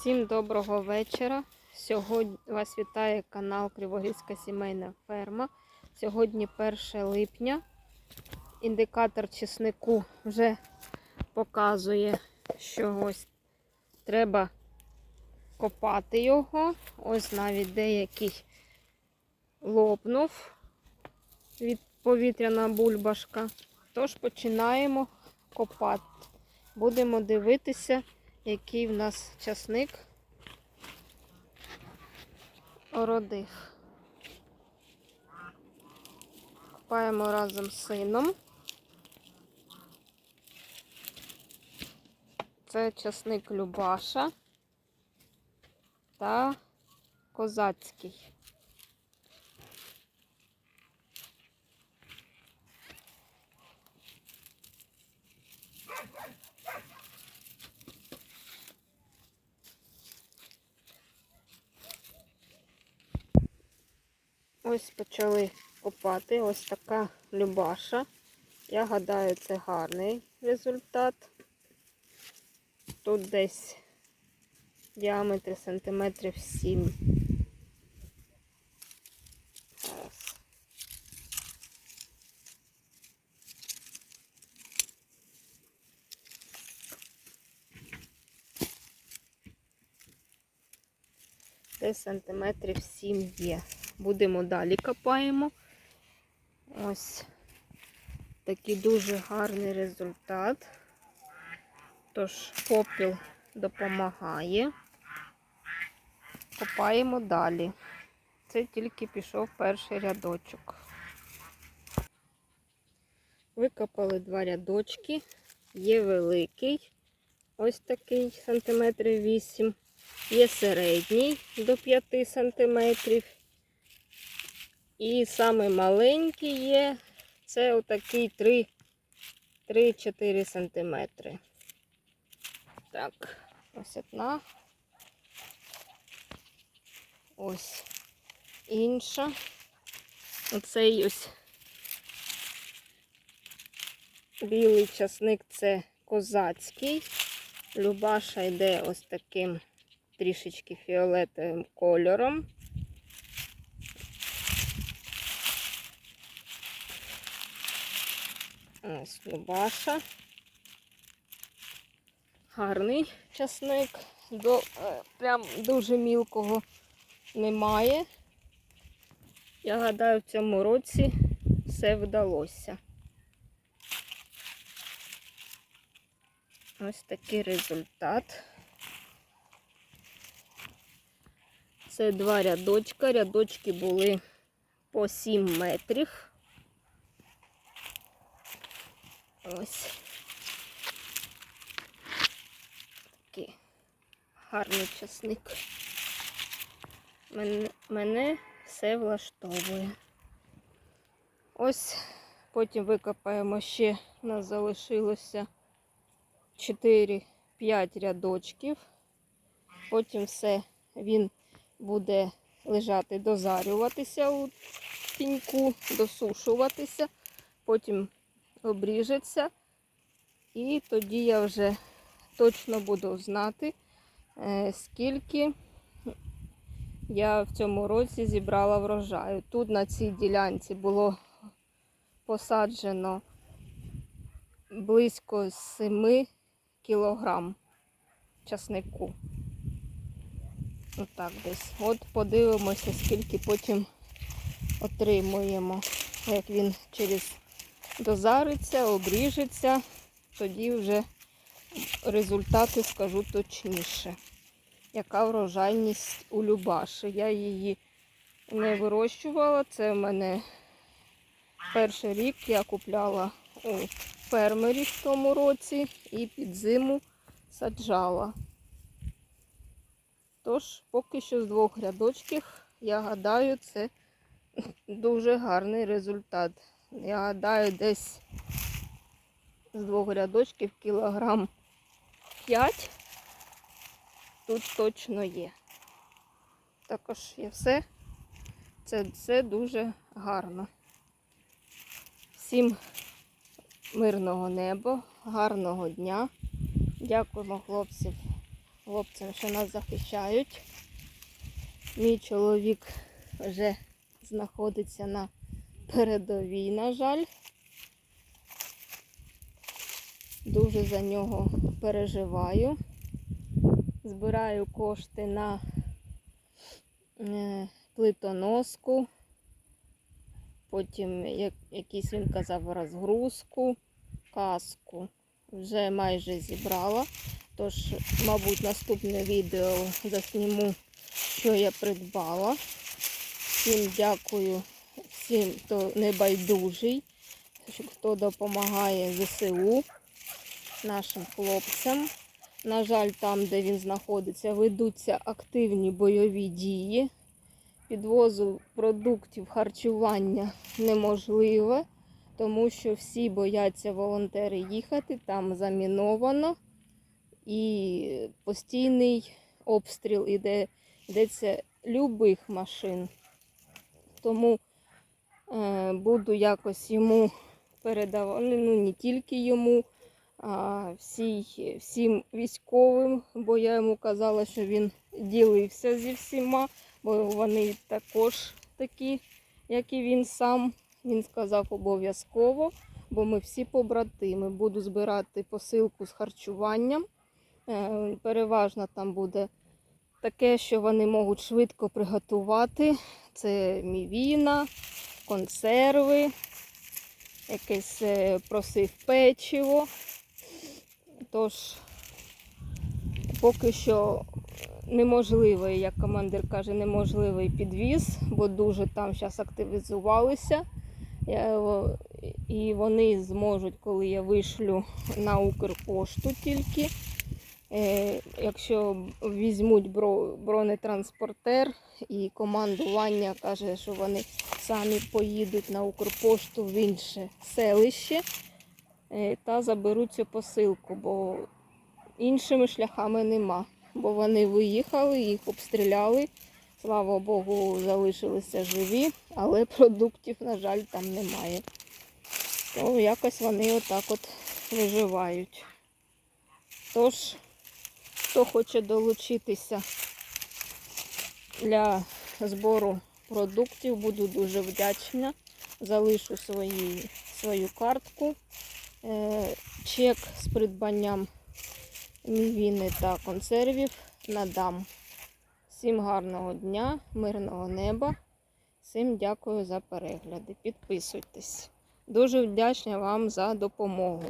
Всім доброго вечора. Сьогодні вас вітає канал Криворізька сімейна ферма. Сьогодні 1 липня. Індикатор чеснику вже показує, що ось треба копати його. Ось навіть деякий лопнув від повітряна бульбашка. Тож починаємо копати. Будемо дивитися, який в нас часник родив. Копаємо разом з сином. Це часник Любаша та козацький. Ось почали копати. Ось така любаша. Я гадаю, це гарний результат. Тут десь діаметр сантиметрів 7. Зараз. Десь сантиметрів 7 є. Будемо далі копаємо. Ось такий дуже гарний результат. Тож попіл допомагає. Копаємо далі. Це тільки пішов перший рядочок. Викопали два рядочки. Є великий, ось такий сантиметрів 8. Є середній до 5 сантиметрів. І саме маленький є, це отакий 3-4 сантиметри. Так, ось одна. Ось інша. Оцей ось білий часник це козацький. Любаша йде ось таким трішечки фіолетовим кольором. Ось Любаша. Гарний часник. До, е, прям дуже мілкого немає. Я гадаю, в цьому році все вдалося. Ось такий результат. Це два рядочка. Рядочки були по 7 метрів. Ось. Такий гарний часник. Мене, мене все влаштовує. Ось потім викопаємо ще, у нас залишилося 4-5 рядочків. Потім все він буде лежати, дозарюватися у піньку, досушуватися, потім обріжеться. І тоді я вже точно буду знати, е, скільки я в цьому році зібрала врожаю. Тут на цій ділянці було посаджено близько 7 кілограм часнику. Отак десь. От подивимося, скільки потім отримуємо, як він через дозариться, обріжеться, тоді вже результати скажу точніше. Яка врожайність у Любаші. Я її не вирощувала. Це в мене перший рік я купляла у фермерів в тому році і під зиму саджала. Тож, поки що з двох рядочків, я гадаю, це дуже гарний результат. Я гадаю, десь з двох рядочків кілограм 5 тут точно є. Також є все. Це все дуже гарно. Всім мирного неба, гарного дня. Дякуємо хлопців хлопцям, що нас захищають. Мій чоловік вже знаходиться на передовій, на жаль. Дуже за нього переживаю. Збираю кошти на е, плитоноску. Потім як, якийсь він казав розгрузку, каску. Вже майже зібрала. Тож, мабуть, наступне відео засніму, що я придбала. Всім дякую, всім, хто небайдужий, хто допомагає ЗСУ нашим хлопцям. На жаль, там, де він знаходиться, ведуться активні бойові дії. Підвозу продуктів харчування неможливе, тому що всі бояться волонтери їхати, там заміновано і постійний обстріл іде, йдеться любих машин. Тому буду якось йому передавати, ну не тільки йому, а всій, всім військовим, бо я йому казала, що він ділився зі всіма, бо вони також такі, як і він сам. Він сказав обов'язково, бо ми всі побратими. Буду збирати посилку з харчуванням. Е, Переважно там буде таке, що вони можуть швидко приготувати. Це мівіна, консерви, якесь е, просив печиво. Тож поки що неможливий, як командир каже, неможливий підвіз, бо дуже там зараз активізувалися. І вони зможуть, коли я вишлю на Укрпошту тільки. Е, Якщо візьмуть бро- бронетранспортер і командування каже, що вони самі поїдуть на Укрпошту в інше селище е, та заберуть цю посилку, бо іншими шляхами нема. Бо вони виїхали, їх обстріляли. Слава Богу, залишилися живі, але продуктів, на жаль, там немає. То якось вони отак от виживають. Тож, хто хоче долучитися для збору продуктів, буду дуже вдячна. Залишу свої, свою картку. Е, Чек з придбанням мівіни та консервів надам. Всім гарного дня, мирного неба. Всім дякую за перегляди. Підписуйтесь. Дуже вдячна вам за допомогу.